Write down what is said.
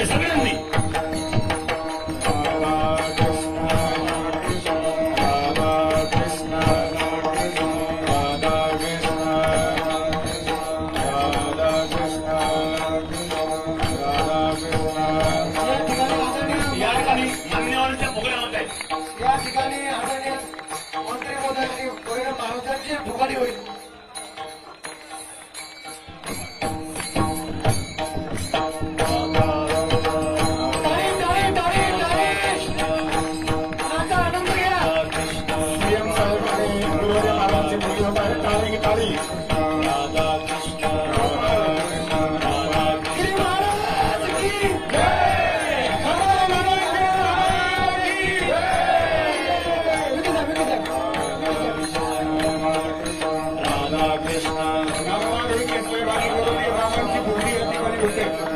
करायचे सगळ्यांनी या ठिकाणी मान्यवरांच्या फुगड्या होत आहेत या ठिकाणी आदरणीय मंत्री मोदयांची 不擅。